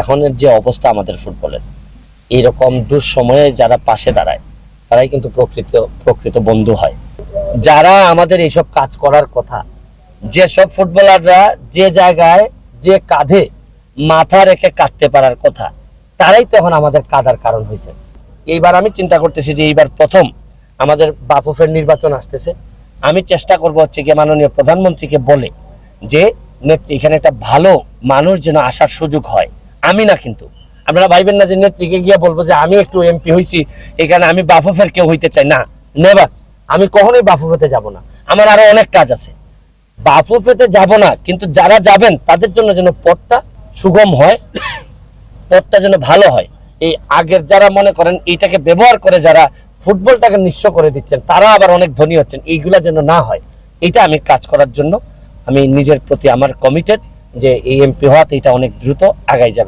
এখনের যে অবস্থা আমাদের ফুটবলের এইরকম দুঃসময়ে যারা পাশে দাঁড়ায়, তারাই কিন্তু প্রকৃত প্রকৃত বন্ধু হয়। যারা আমাদের এইসব কাজ করার কথা, যেসব ফুটবলাররা যে জায়গায়, যে কাঁধে মাথা রেখে কাঁদতে পারার কথা, তারাই তখন আমাদের কাদার কারণ হয়েছে। এইবার আমি চিন্তা করতেছি যে এইবার প্রথম আমাদের বাফুফের নির্বাচন আসতেছে। আমি চেষ্টা করব হচ্ছে গিয়ে মাননীয় প্রধানমন্ত্রীকে বলে যে এখানে একটা ভালো মানুষ যেন আসার সুযোগ হয়। আমি না কিন্তু। আপনারা ভাইবেন না যে নেত্রীকে গিয়ে বলব যে আমি একটু এমপি হয়েছি এখানে আমি বাফুফের কেউ হইতে চাই। না নেবার আমি কখনোই বাফুফেতে যাব না। আমার আরও অনেক কাজ আছে। বাফুফেতে যাব না, কিন্তু যারা যাবেন, তাদের জন্য যেন পথটা সুগম হয়, পথটা যেন ভালো হয়। এই আগের যারা মনে করেন, এইটাকে ব্যবহার করে যারা ফুটবলটাকে নিঃস্ব করে দিচ্ছেন, তারা আবার অনেক ধনী হচ্ছেন। এইগুলা যেন না হয়। এটা আমি কাজ করার জন্য আমি নিজের প্রতি আমার কমিটেড যে এই এমপি হওয়াতে এটা অনেক দ্রুত আগাই যাবে।